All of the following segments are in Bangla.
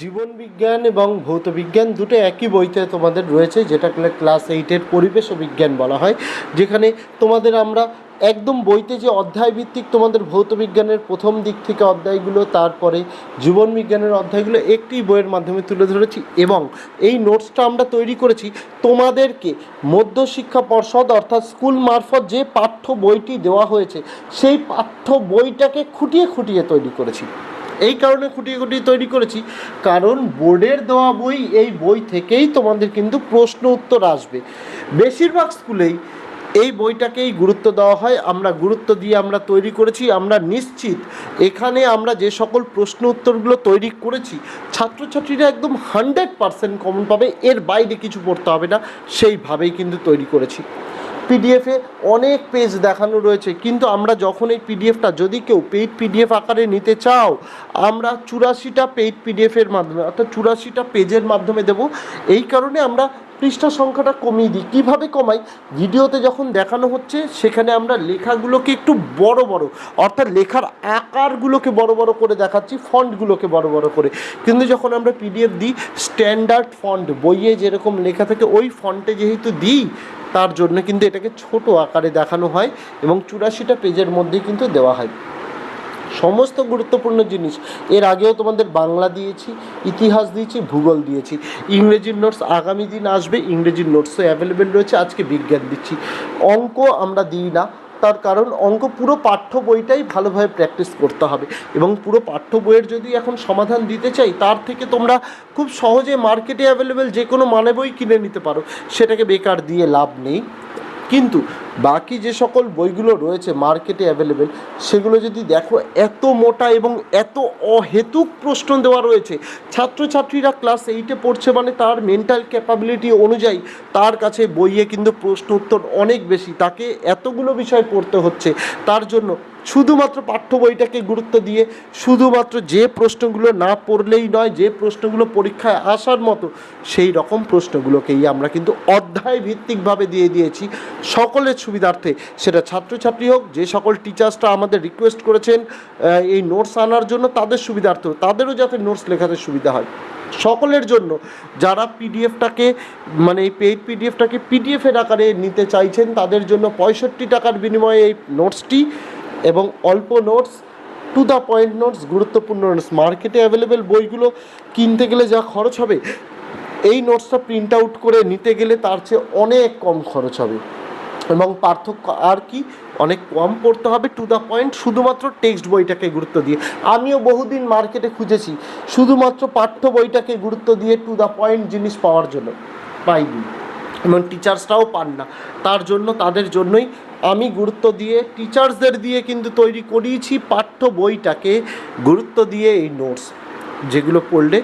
জীবন বিজ্ঞান এবং ভৌত বিজ্ঞান দুটো একই বইতে তোমাদের রয়েছে, যেটা ক্লাস এইটের পরিবেশ বিজ্ঞান বলা হয়, যেখানে তোমাদের আমরা একদম বইতে যে অধ্যায় ভিত্তিক তোমাদের ভৌত বিজ্ঞানের প্রথম দিক থেকে অধ্যায়গুলো, তারপরে জীবন বিজ্ঞানের অধ্যায়গুলো একটি বইয়ের মাধ্যমে তুলে ধরেছি এবং এই নোটসটা আমরা তৈরি করেছি তোমাদেরকে মধ্যশিক্ষা পর্ষদ অর্থাৎ স্কুল মারফত যে পাঠ্য বইটি দেওয়া হয়েছে, সেই পাঠ্য বইটাকে খুঁটিয়ে খুঁটিয়ে তৈরি করেছি। এই কারণে খুঁটিয়ে খুঁটিয়ে তৈরি করেছি। কারণ বোর্ডের দেওয়া বই, এই বই থেকেই তোমাদের কিন্তু প্রশ্ন উত্তর আসবে। বেশিরভাগ স্কুলেই এই বইটাকেই গুরুত্ব দেওয়া হয়। আমরা গুরুত্ব দিয়ে আমরা তৈরি করেছি, আমরা নিশ্চিত এখানে আমরা যে সকল প্রশ্ন উত্তরগুলো তৈরি করেছি, ছাত্রছাত্রীরা একদম হান্ড্রেড পারসেন্ট কমন পাবে। এর বাইরে কিছু পড়তে হবে না। সেইভাবেই কিন্তু তৈরি করেছি। পিডিএফে অনেক পেজ দেখানো রয়েছে। কিন্তু আমরা যখন এই পিডিএফটা যদি কেউ পেইড পিডিএফ আকারে নিতে চাও, আমরা চুরাশিটা পেইড পিডিএফের মাধ্যমে, অর্থাৎ চুরাশিটা পেজের মাধ্যমে দেব। এই কারণে আমরা পৃষ্ঠা সংখ্যাটা কমিয়ে দিই। কীভাবে কমাই? ভিডিওতে যখন দেখানো হচ্ছে, সেখানে আমরা লেখাগুলোকে একটু বড় বড়, অর্থাৎ লেখার আকারগুলোকে বড় বড় করে দেখাচ্ছি, ফন্টগুলোকে বড় বড় করে। কিন্তু যখন আমরা পিডিএফ দিই স্ট্যান্ডার্ড ফন্ট বইয়ে যেরকম লেখা থাকে, ওই ফন্টে যেহেতু দিই তার জন্য কিন্তু এটাকে ছোট আকারে দেখানো হয় এবং চুরাশিটা পেজের মধ্যে কিন্তু দেওয়া হয়। সমস্ত গুরুত্বপূর্ণ জিনিস। এর আগেও তোমাদের বাংলা দিয়েছি, ইতিহাস দিয়েছি, ভূগোল দিয়েছি। ইংরেজির নোটস আগামী দিন আসবে, ইংরেজির নোটসও অ্যাভেলেবেল রয়েছে। আজকে বিজ্ঞান দিচ্ছি। অঙ্ক আমরা দিই না তার কারণ অঙ্ক পুরো পাঠ্য বইটাই ভালোভাবে প্র্যাকটিস করতে হবে। এবং পুরো পাঠ্য বইয়ের যদি এখন সমাধান দিতে চাই, তার থেকে তোমরা খুব সহজে মার্কেটে অ্যাভেলেবেল যে কোনো মানে বই কিনে নিতে পারো। সেটাকে বেকার দিয়ে লাভ নেই। কিন্তু বাকি যে সকল বইগুলো রয়েছে মার্কেটে অ্যাভেলেবেল সেগুলো যদি দেখো, এত মোটা এবং এত অহেতুক প্রশ্ন দেওয়া রয়েছে। ছাত্রছাত্রীরা ক্লাস এইটে পড়ছে মানে তার মেন্টাল ক্যাপাবিলিটি অনুযায়ী তার কাছে বইয়ে কিন্তু প্রশ্ন উত্তর অনেক বেশি। তাকে এতগুলো বিষয় পড়তে হচ্ছে। তার জন্য শুধুমাত্র পাঠ্য বইটাকে গুরুত্ব দিয়ে, শুধুমাত্র যে প্রশ্নগুলো না পড়লেই নয়, যে প্রশ্নগুলো পরীক্ষায় আসার মতো, সেই রকম প্রশ্নগুলোকেই আমরা কিন্তু অধ্যায় ভিত্তিকভাবে দিয়ে দিয়েছি। সকলের সুবিধার্থে। সেটা ছাত্রছাত্রী হোক, যে সকল টিচার্সরা আমাদের রিকোয়েস্ট করেছেন এই নোটস আনার জন্য তাদের সুবিধার্থে তাদেরও যাতে নোটস লেখাতে সুবিধা হয়। সকলের জন্য যারা পিডিএফটাকে মানে এই পেইড পিডিএফটাকে পিডিএফের আকারে নিতে চাইছেন, তাদের জন্য পঁয়ষট্টি টাকার বিনিময়ে এই নোটসটি এবং অল্প notes to the point notes গুরুত্বপূর্ণ নোটস মার্কেটে অ্যাভেলেবেল বইগুলো কিনতে গেলে যা খরচ হবে, এই নোটসটা প্রিন্ট আউট করে নিতে গেলে তার চেয়ে অনেক কম খরচ হবে। এবং পার্থক্য আর কি, অনেক কম পড়তে হবে টু দ্য পয়েন্ট শুধুমাত্র টেক্সট বইটাকে গুরুত্ব দিয়ে। আমিও বহুদিন মার্কেটে খুঁজেছি, শুধুমাত্র পাঠ্য বইটাকে গুরুত্ব দিয়ে টু দ্য পয়েন্ট জিনিস পাওয়ার জন্য পাইনি। এবং টিচার্সরাও পান না। তার জন্য, তাদের জন্যই আমি গুরুত্ব দিয়ে টিচার্সদের দিয়ে কিন্তু তৈরি করিয়েছি পাঠ্য বইটাকে গুরুত্ব দিয়ে এই নোটস যেগুলো পড়লে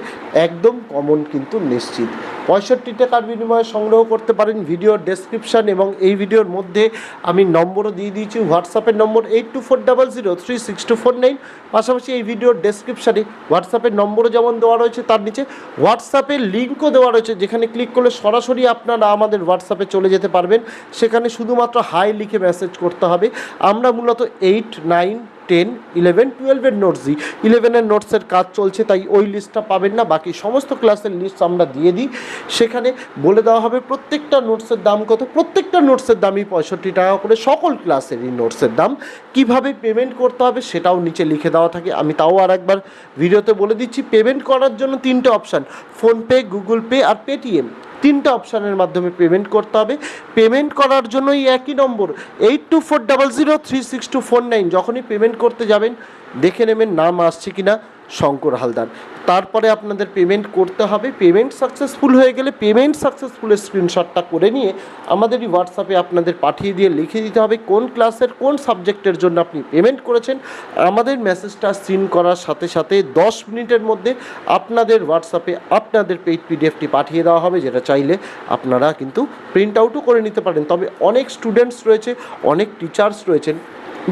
একদম কমন কিন্তু নিশ্চিত। পঁয়ষট্টি টাকার বিনিময়ে সংগ্রহ করতে পারেন ভিডিওর ডেসক্রিপশান এবং এই ভিডিওর মধ্যে আমি নম্বরও দিয়ে দিয়েছি হোয়াটসঅ্যাপের number eight two four double zero three six two four nine পাশাপাশি এই ভিডিওর ডেসক্রিপশানে হোয়াটসঅ্যাপের নম্বরও যেমন দেওয়া রয়েছে তার নিচে হোয়াটসঅ্যাপের লিঙ্কও দেওয়া রয়েছে, যেখানে ক্লিক করলে সরাসরি আপনারা আমাদের হোয়াটসঅ্যাপে চলে যেতে পারবেন। সেখানে শুধুমাত্র হাই লিখে মেসেজ করতে হবে। আমরা মূলত এইট নাইন টেন ইলেভেন টুয়েলভের নোটস দিই। ইলেভেনের নোটসের কাজ চলছে, তাই ওই লিস্টটা পাবেন না। বাকি সমস্ত ক্লাসের লিস্ট আমরা দিয়ে দিই। সেখানে বলে দেওয়া হবে প্রত্যেকটা নোটসের দাম কত? প্রত্যেকটা নোটসের দামই পঁয়ষট্টি টাকা করে সকল ক্লাসেরই নোটসের দাম। কীভাবে পেমেন্ট করতে হবে সেটাও নিচে লিখে দেওয়া থাকে। আমি তাও আর একবার ভিডিওতে বলে দিচ্ছি। পেমেন্ট করার জন্য তিনটে অপশান ফোনপে গুগল পে আর পেটিএম তিনটা অপশানের মাধ্যমে পেমেন্ট করতে হবে। পেমেন্ট করার জন্য এই একই number eight two four double zero three six two four nine যখনই পেমেন্ট করতে যাবেন, দেখে নেবেন নাম আসছে কি না শঙ্কর হালদার। তারপরে আপনাদের পেমেন্ট করতে হবে। পেমেন্ট সাকসেসফুল হয়ে গেলে পেমেন্ট সাকসেসফুলের স্ক্রিনশটটা করে নিয়ে আমাদেরই হোয়াটসঅ্যাপে আপনাদের পাঠিয়ে দিয়ে লিখে দিতে হবে কোন ক্লাসের কোন সাবজেক্টের জন্য আপনি পেমেন্ট করেছেন। আমাদের মেসেজটা সিন করার সাথে সাথে দশ মিনিটের মধ্যে আপনাদের হোয়াটসঅ্যাপে আপনাদের পেইড পিডিএফটি পাঠিয়ে দেওয়া হবে, যেটা চাইলে আপনারা কিন্তু প্রিন্ট আউটও করে নিতে পারেন। তবে অনেক স্টুডেন্টস রয়েছে, অনেক টিচার্স রয়েছেন।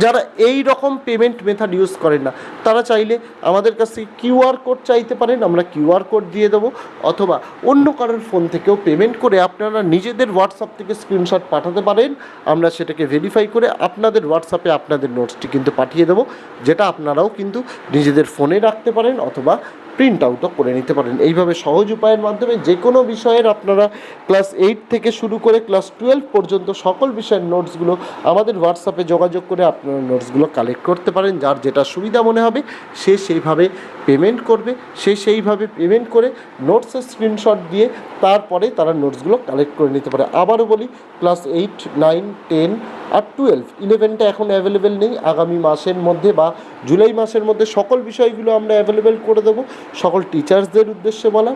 যারা এই রকম পেমেন্ট মেথড ইউজ করেন না, তারা চাইলে আমাদের কাছে কিউআর কোড চাইতে পারেন, আমরা কিউআর কোড দিয়ে দেবো, অথবা অন্য কারোর ফোন থেকেও পেমেন্ট করে আপনারা নিজেদের হোয়াটসঅ্যাপ থেকে স্ক্রিনশট পাঠাতে পারেন, আমরা সেটাকে ভেরিফাই করে আপনাদের হোয়াটসঅ্যাপে আপনাদের নোটসটি কিন্তু পাঠিয়ে দেবো, যেটা আপনারাও কিন্তু নিজেদের ফোনে রাখতে পারেন, অথবা প্রিন্ট আউটও করে নিতে পারেন। এইভাবে সহজ উপায়ের মাধ্যমে যে কোনো বিষয়ের আপনারা ক্লাস এইট থেকে শুরু করে ক্লাস টুয়েলভ পর্যন্ত সকল বিষয়ের নোটসগুলো আমাদের হোয়াটসঅ্যাপে যোগাযোগ করে নোটসগুলো কালেক্ট করতে পারেন, যার যেটা সুবিধা মনে হবে সে সেইভাবে পেমেন্ট করবে। সে সেইভাবে পেমেন্ট করে নোটসের স্ক্রিনশট দিয়ে তারপরে তারা নোটসগুলো কালেক্ট করে নিতে পারে। আবারও বলি ক্লাস এইট নাইন টেন আর টুয়েলভ ইলেভেনটা এখন অ্যাভেলেবেল নেই। আগামী মাসের মধ্যে বা জুলাই মাসের মধ্যে সকল বিষয়গুলো আমরা অ্যাভেলেবেল করে দেবো। সকল টিচার্সদের উদ্দেশ্যে বলা।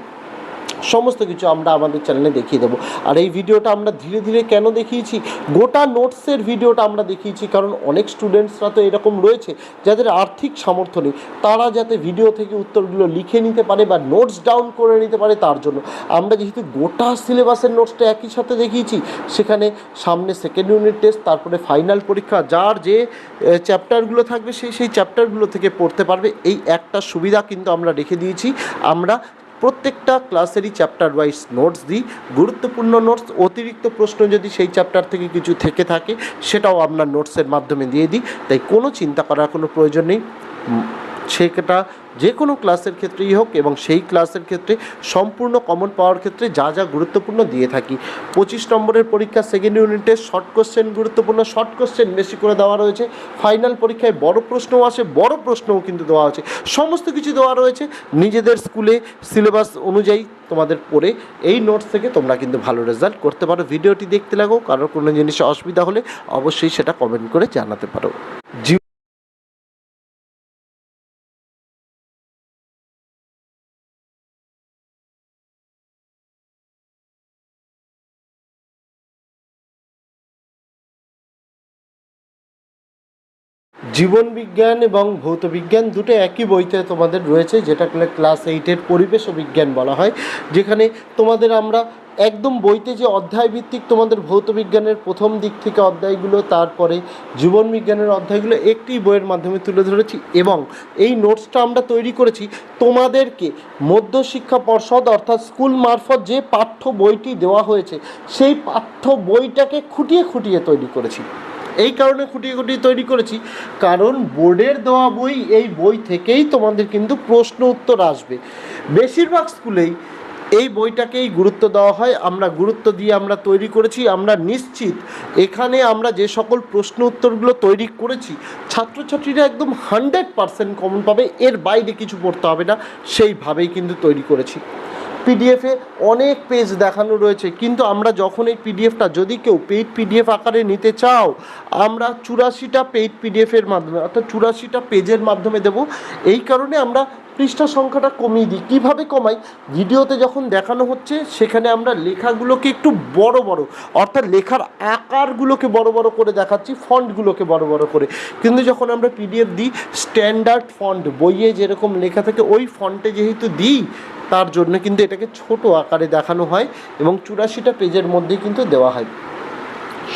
সমস্ত কিছু আমরা আমাদের চ্যানেলে দেখিয়ে দেবো। আর এই ভিডিওটা আমরা ধীরে ধীরে কেন দেখিয়েছি? গোটা নোটসের ভিডিওটা আমরা দেখিয়েছি কারণ অনেক স্টুডেন্টসরা তো এরকম রয়েছে যাদের আর্থিক সামর্থ্য নেই। তারা যাতে ভিডিও থেকে উত্তরগুলো লিখে নিতে পারে বা নোটস ডাউন করে নিতে পারে তার জন্য। আমরা যেহেতু গোটা সিলেবাসের নোটসটা একই সাথে দেখিয়েছি, সেখানে সামনে সেকেন্ড ইউনিট টেস্ট তারপরে ফাইনাল পরীক্ষা, যার যে চ্যাপ্টারগুলো থাকবে সেই সেই চ্যাপ্টারগুলো থেকে পড়তে পারবে। এই একটা সুবিধা কিন্তু আমরা রেখে দিয়েছি। আমরা প্রত্যেকটা ক্লাসেরই চ্যাপ্টার ওয়াইজ নোটস দিই। গুরুত্বপূর্ণ নোটস অতিরিক্ত প্রশ্ন যদি সেই চ্যাপ্টার থেকে কিছু থেকে থাকে, সেটাও আপনার নোটসের মাধ্যমে দিয়ে দিই। তাই কোনো চিন্তা করার কোনো প্রয়োজন নেই। সেটা যে কোনো ক্লাসের ক্ষেত্রেই হোক এবং সেই ক্লাসের ক্ষেত্রে সম্পূর্ণ কমন পাওয়ার ক্ষেত্রে যা যা গুরুত্বপূর্ণ দিয়ে থাকি। পঁচিশ নম্বরের পরীক্ষা সেকেন্ড ইউনিটে শর্ট কোশ্চেন গুরুত্বপূর্ণ শর্ট কোশ্চেন বেশি করে দেওয়া রয়েছে। ফাইনাল পরীক্ষায় বড় প্রশ্নও আসে, বড় প্রশ্নও কিন্তু দেওয়া আছে। সমস্ত কিছু দেওয়া রয়েছে। নিজেদের স্কুলে সিলেবাস অনুযায়ী তোমাদের পড়ে এই নোটস থেকে তোমরা কিন্তু ভালো রেজাল্ট করতে পারো। ভিডিওটি দেখতে লাগো, কারোর কোনো জিনিসে অসুবিধা হলে অবশ্যই সেটা কমেন্ট করে জানাতে পারো। জীবন বিজ্ঞান এবং ভৌত বিজ্ঞান দুটো একই বইতে তোমাদের রয়েছে যেটা ক্লাস এইটের পরিবেশ ও বিজ্ঞান বলা হয়, যেখানে তোমাদের আমরা একদম বইতে যে অধ্যায় ভিত্তিক তোমাদের ভৌত বিজ্ঞানের প্রথম দিক থেকে অধ্যায়গুলো, তারপরে জীবন বিজ্ঞানের অধ্যায়গুলো একটি বইয়ের মাধ্যমে তুলে ধরেছি এবং এই নোটসটা আমরা তৈরি করেছি তোমাদেরকে মধ্যশিক্ষা পর্ষদ অর্থাৎ স্কুল মারফত যে পাঠ্য বইটি দেওয়া হয়েছে, সেই পাঠ্য বইটাকে খুঁটিয়ে খুঁটিয়ে তৈরি করেছি। এই কারণে খুঁটিয়ে খুঁটিয়ে তৈরি করেছি। কারণ বোর্ডের দেওয়া বই, এই বই থেকেই তোমাদের কিন্তু প্রশ্ন উত্তর আসবে। বেশিরভাগ স্কুলেই এই বইটাকেই গুরুত্ব দেওয়া হয়। আমরা গুরুত্ব দিয়ে আমরা তৈরি করেছি, আমরা নিশ্চিত এখানে আমরা যে সকল প্রশ্ন উত্তরগুলো তৈরি করেছি, ছাত্রছাত্রীরা একদম হান্ড্রেড পারসেন্ট কমন পাবে। এর বাইরে কিছু পড়তে হবে না। সেইভাবেই কিন্তু তৈরি করেছি। পিডিএফে অনেক পেজ দেখানো রয়েছে। কিন্তু আমরা যখন এই পিডিএফটা যদি কেউ পেইড পিডিএফ আকারে নিতে চাও, আমরা চুরাশিটা পেইড পিডিএফের মাধ্যমে, অর্থাৎ চুরাশিটা পেজের মাধ্যমে দেব। এই কারণে আমরা পৃষ্ঠা সংখ্যাটা কমিয়ে দিই। কীভাবে কমাই? ভিডিওতে যখন দেখানো হচ্ছে, সেখানে আমরা লেখাগুলোকে একটু বড় বড়, অর্থাৎ লেখার আকারগুলোকে বড় বড় করে দেখাচ্ছি, ফন্টগুলোকে বড় বড় করে। কিন্তু যখন আমরা পিডিএফ দিই, স্ট্যান্ডার্ড ফন্ট, বইয়ে যেরকম লেখা থাকে, ওই ফন্টে যেহেতু দিই, তার জন্য কিন্তু এটাকে ছোট আকারে দেখানো হয় এবং চুরাশিটা পেজের মধ্যে কিন্তু দেওয়া হয়।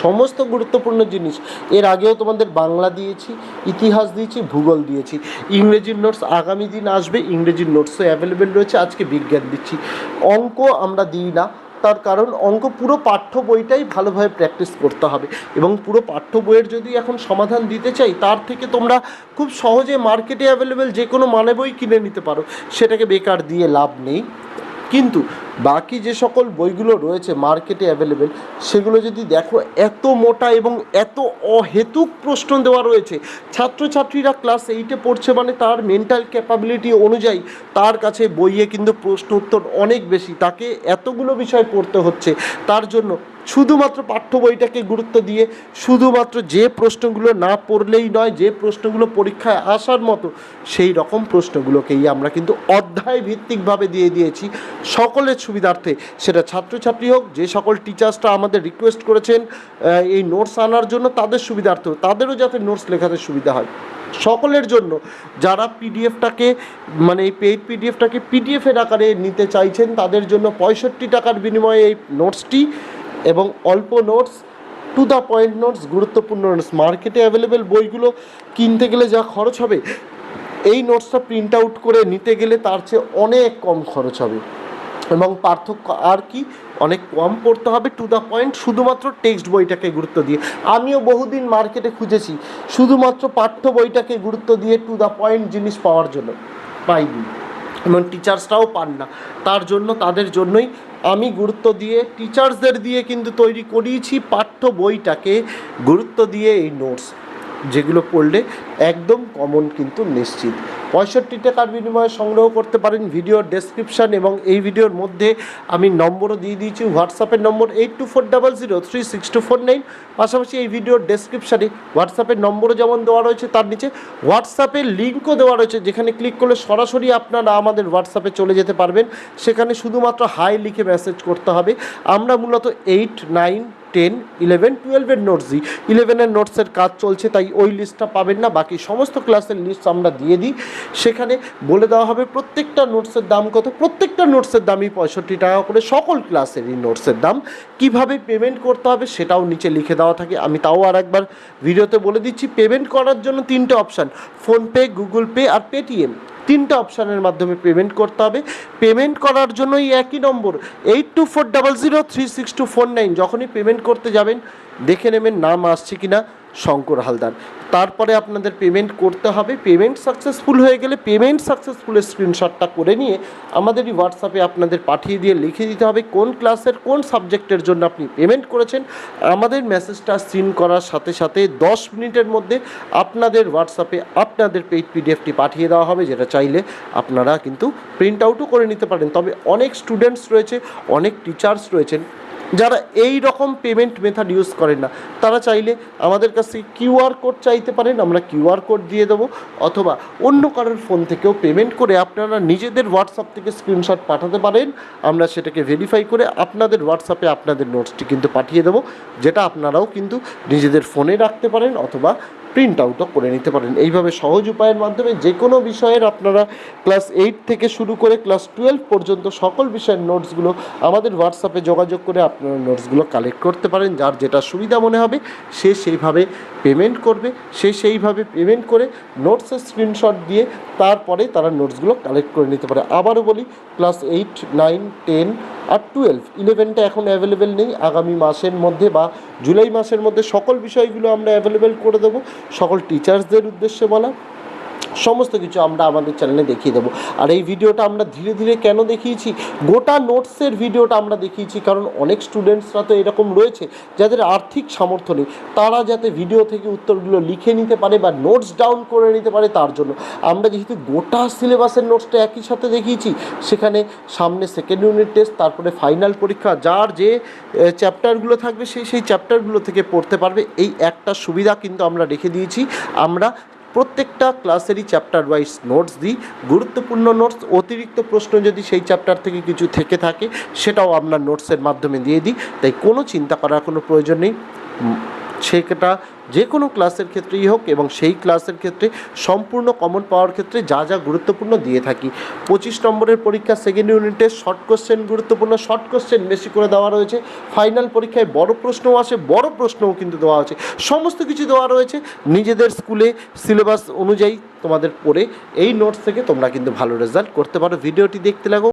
সমস্ত গুরুত্বপূর্ণ জিনিস। এর আগেও তোমাদের বাংলা দিয়েছি, ইতিহাস দিয়েছি, ভূগোল দিয়েছি। ইংরেজির নোটস আগামী দিন আসবে, ইংরেজির নোটসও অ্যাভেলেবেল রয়েছে, আজকে বিজ্ঞান দিচ্ছি। অঙ্ক আমরা দিই না, তার কারণ অঙ্ক পুরো পাঠ্য বইটাই ভালোভাবে প্র্যাকটিস করতে হবে। এবং পুরো পাঠ্য বইয়ের যদি এখন সমাধান দিতে চাই, তার থেকে তোমরা খুব সহজে মার্কেটে অ্যাভেলেবেল যে কোনো মানে বই কিনে নিতে পারো। সেটাকে বেকার দিয়ে লাভ নেই। কিন্তু বাকি যে সকল বইগুলো রয়েছে মার্কেটে অ্যাভেলেবেল সেগুলো যদি দেখো, এত মোটা এবং এত অহেতুক প্রশ্ন দেওয়া রয়েছে। ছাত্রছাত্রীরা ক্লাস এইটে পড়ছে মানে তার মেন্টাল ক্যাপাবিলিটি অনুযায়ী তার কাছে বইয়ে কিন্তু প্রশ্ন উত্তর অনেক বেশি। তাকে এতগুলো বিষয় পড়তে হচ্ছে। তার জন্য শুধুমাত্র পাঠ্য বইটাকে গুরুত্ব দিয়ে, শুধুমাত্র যে প্রশ্নগুলো না পড়লেই নয়, যে প্রশ্নগুলো পরীক্ষায় আসার মতো, সেই রকম প্রশ্নগুলোকেই আমরা কিন্তু অধ্যায় ভিত্তিকভাবে দিয়ে দিয়েছি। সকলের সুবিধার্থে। সেটা ছাত্রছাত্রী হোক, যে সকল টিচার্সরা আমাদের রিকোয়েস্ট করেছেন এই নোটস আনার জন্য তাদের সুবিধার্থে তাদেরও যাতে নোটস লেখাতে সুবিধা হয়। সকলের জন্য যারা পিডিএফটাকে মানে এই পেইড পিডিএফটাকে পিডিএফের আকারে নিতে চাইছেন, তাদের জন্য পঁয়ষট্টি টাকার বিনিময়ে এই নোটসটি এবং অল্প notes to the point notes গুরুত্বপূর্ণ নোটস মার্কেটে অ্যাভেলেবেল বইগুলো কিনতে গেলে যা খরচ হবে, এই নোটসটা প্রিন্ট আউট করে নিতে গেলে তার চেয়ে অনেক কম খরচ হবে। এবং পার্থক্য আর কি, অনেক কম পড়তে হবে টু দ্য পয়েন্ট শুধুমাত্র টেক্সট বইটাকে গুরুত্ব দিয়ে। আমিও বহুদিন মার্কেটে খুঁজেছি, শুধুমাত্র পাঠ্য বইটাকে গুরুত্ব দিয়ে টু দ্য পয়েন্ট জিনিস পাওয়ার জন্য পাইনি। এবং টিচার্সরাও পান না। তার জন্য, তাদের জন্যই আমি গুরুত্ব দিয়ে টিচার্সদের দিয়ে কিন্তু তৈরি করিয়েছি পাঠ্য বইটাকে গুরুত্ব দিয়ে এই নোটস যেগুলো পড়লে একদম কমন কিন্তু নিশ্চিত। পঁয়ষট্টি টাকার বিনিময়ে সংগ্রহ করতে পারেন ভিডিওর ডেসক্রিপশান এবং এই ভিডিওর মধ্যে আমি নম্বরও দিয়ে দিয়েছি হোয়াটসঅ্যাপের number eight two four double zero three six two four nine পাশাপাশি এই ভিডিওর ডেসক্রিপশানে হোয়াটসঅ্যাপের নম্বরও যেমন দেওয়া রয়েছে তার নিচে হোয়াটসঅ্যাপের লিঙ্কও দেওয়া রয়েছে, যেখানে ক্লিক করলে সরাসরি আপনারা আমাদের হোয়াটসঅ্যাপে চলে যেতে পারবেন। সেখানে শুধুমাত্র হাই লিখে মেসেজ করতে হবে। আমরা মূলত এইট নাইন টেন, ইলেভেন, টুয়েলভের নোটস দিই। ইলেভেনের নোটসের কাজ চলছে, তাই ওই লিস্টটা পাবেন না। বাকি সমস্ত ক্লাসের লিস্ট আমরা দিয়ে দিই। সেখানে বলে দেওয়া হবে প্রত্যেকটা নোটসের দাম কত? প্রত্যেকটা নোটসের দামই পঁয়ষট্টি টাকা করে সকল ক্লাসেরই নোটসের দাম। কীভাবে পেমেন্ট করতে হবে সেটাও নিচে লিখে দেওয়া থাকে। আমি তাও আর একবার ভিডিওতে বলে দিচ্ছি। পেমেন্ট করার জন্য তিনটে অপশান ফোনপে গুগল পে আর পেটিএম তিনটা অপশানের মাধ্যমে পেমেন্ট করতে হবে। পেমেন্ট করার জন্য এই একই number eight two four double zero three six two four nine যখনই পেমেন্ট করতে যাবেন, দেখে নেবেন নাম আসছে কি না শঙ্কর হালদার। তারপরে আপনাদের পেমেন্ট করতে হবে। পেমেন্ট সাকসেসফুল হয়ে গেলে পেমেন্ট সাকসেসফুলের স্ক্রিনশটটা করে নিয়ে আমাদেরই হোয়াটসঅ্যাপে আপনাদের পাঠিয়ে দিয়ে লিখে দিতে হবে কোন ক্লাসের কোন সাবজেক্টের জন্য আপনি পেমেন্ট করেছেন। আমাদের মেসেজটা সিন করার সাথে সাথে দশ মিনিটের মধ্যে আপনাদের হোয়াটসঅ্যাপে আপনাদের পেইড পিডিএফটি পাঠিয়ে দেওয়া হবে, যেটা চাইলে আপনারা কিন্তু প্রিন্ট আউটও করে নিতে পারেন। তবে অনেক স্টুডেন্টস রয়েছে, অনেক টিচার্স রয়েছেন। যারা এই রকম পেমেন্ট মেথড ইউজ করেন না, তারা চাইলে আমাদের কাছে কিউআর কোড চাইতে পারেন, আমরা কিউআর কোড দিয়ে দেবো, অথবা অন্য কারোর ফোন থেকেও পেমেন্ট করে আপনারা নিজেদের হোয়াটসঅ্যাপ থেকে স্ক্রিনশট পাঠাতে পারেন, আমরা সেটাকে ভেরিফাই করে আপনাদের হোয়াটসঅ্যাপে আপনাদের নোটসটি কিন্তু পাঠিয়ে দেবো, যেটা আপনারাও কিন্তু নিজেদের ফোনে রাখতে পারেন, অথবা প্রিন্ট আউটও করে নিতে পারেন। এইভাবে সহজ উপায়ের মাধ্যমে যে কোনো বিষয়ের আপনারা ক্লাস এইট থেকে শুরু করে ক্লাস টুয়েলভ পর্যন্ত সকল বিষয়ের নোটসগুলো আমাদের হোয়াটসঅ্যাপে যোগাযোগ করে আপনারা নোটসগুলো কালেক্ট করতে পারেন। যার যেটা সুবিধা মনে হবে, সে সেইভাবে পেমেন্ট করবে। সে সেইভাবে পেমেন্ট করে নোটসের স্ক্রিনশট দিয়ে তারপরে তারা নোটসগুলো কালেক্ট করে নিতে পারে। আবারও বলি ক্লাস এইট নাইন টেন আর টুয়েলভ ইলেভেনটা এখন অ্যাভেলেবেল নেই। আগামী মাসের মধ্যে বা জুলাই মাসের মধ্যে সকল বিষয়গুলো আমরা অ্যাভেলেবেল করে দেবো। সকল টিচার্সদের উদ্দেশ্যে বলা। সমস্ত কিছু আমরা আমাদের চ্যানেলে দেখিয়ে দেবো। আর এই ভিডিওটা আমরা ধীরে ধীরে কেন দেখিয়েছি? গোটা নোটসের ভিডিওটা আমরা দেখিয়েছি কারণ অনেক স্টুডেন্টসরা তো এরকম রয়েছে যাদের আর্থিক সামর্থ্য নেই। তারা যাতে ভিডিও থেকে উত্তরগুলো লিখে নিতে পারে বা নোটস ডাউন করে নিতে পারে তার জন্য। আমরা যেহেতু গোটা সিলেবাসের নোটসটা একই সাথে দেখিয়েছি, সেখানে সামনে সেকেন্ড ইউনিট টেস্ট তারপরে ফাইনাল পরীক্ষা, যার যে চ্যাপ্টারগুলো থাকবে, সেই সেই চ্যাপ্টারগুলো থেকে পড়তে পারবে। এই একটা সুবিধা কিন্তু আমরা রেখে দিয়েছি। আমরা প্রত্যেকটা ক্লাসেরই চ্যাপ্টার ওয়াইজ নোটস দিই। গুরুত্বপূর্ণ নোটস অতিরিক্ত প্রশ্ন যদি সেই চ্যাপ্টার থেকে কিছু থেকে থাকে, সেটাও আপনার নোটসের মাধ্যমে দিয়ে দিই। তাই কোনো চিন্তা করার কোনো প্রয়োজন নেই। সেটা যে কোনো ক্লাসের ক্ষেত্রেই হোক এবং সেই ক্লাসের ক্ষেত্রে সম্পূর্ণ কমন পাওয়ার ক্ষেত্রে যা যা গুরুত্বপূর্ণ দিয়ে থাকি। পঁচিশ নম্বরের পরীক্ষা সেকেন্ড ইউনিটে শর্ট কোশ্চেন গুরুত্বপূর্ণ শর্ট কোশ্চেন বেশি করে দেওয়া রয়েছে। ফাইনাল পরীক্ষায় বড় প্রশ্নও আসে, বড় প্রশ্নও কিন্তু দেওয়া আছে সমস্ত কিছু দেওয়া রয়েছে নিজেদের স্কুলে সিলেবাস অনুযায়ী তোমাদের পড়ে। এই নোটস থেকে তোমরা কিন্তু ভালো রেজাল্ট করতে পারো। ভিডিওটি দেখতে লাগো।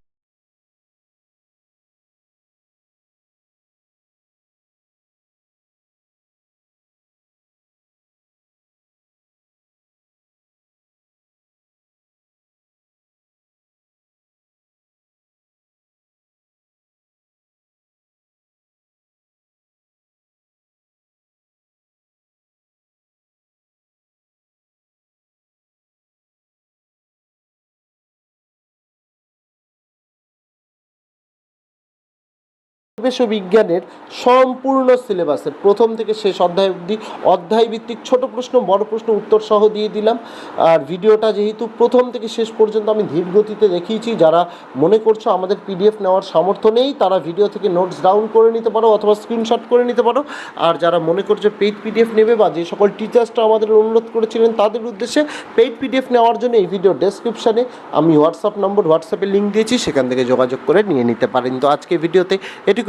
পরিবেশ বিজ্ঞানের সম্পূর্ণ সিলেবাসের প্রথম থেকে শেষ অধ্যায় অবধি অধ্যায় ভিত্তিক ছোট প্রশ্ন, বড় প্রশ্ন, উত্তর সহ দিয়ে দিলাম। আর ভিডিওটা যেহেতু প্রথম থেকে শেষ পর্যন্ত আমি ধীর গতিতে দেখিয়েছি, যারা মনে করছ আমাদের পিডিএফ নেওয়ার সামর্থ্য নেই, তারা ভিডিও থেকে নোটস ডাউন করে নিতে পারো অথবা স্ক্রিনশট করে নিতে পারো। আর যারা মনে করছ পেইড পিডিএফ নেবে বা যে সকল টিচার্সটা আমাদের অনুরোধ করেছিলেন তাদের উদ্দেশ্যে, পেইড পিডিএফ নেওয়ার জন্য এই ভিডিও ডেসক্রিপশানে আমি হোয়াটসঅ্যাপ নম্বর হোয়াটসঅ্যাপে লিঙ্ক দিয়েছি, সেখান থেকে যোগাযোগ করে নিয়ে নিতে পারেন। তো আজকে ভিডিওতে এটুকু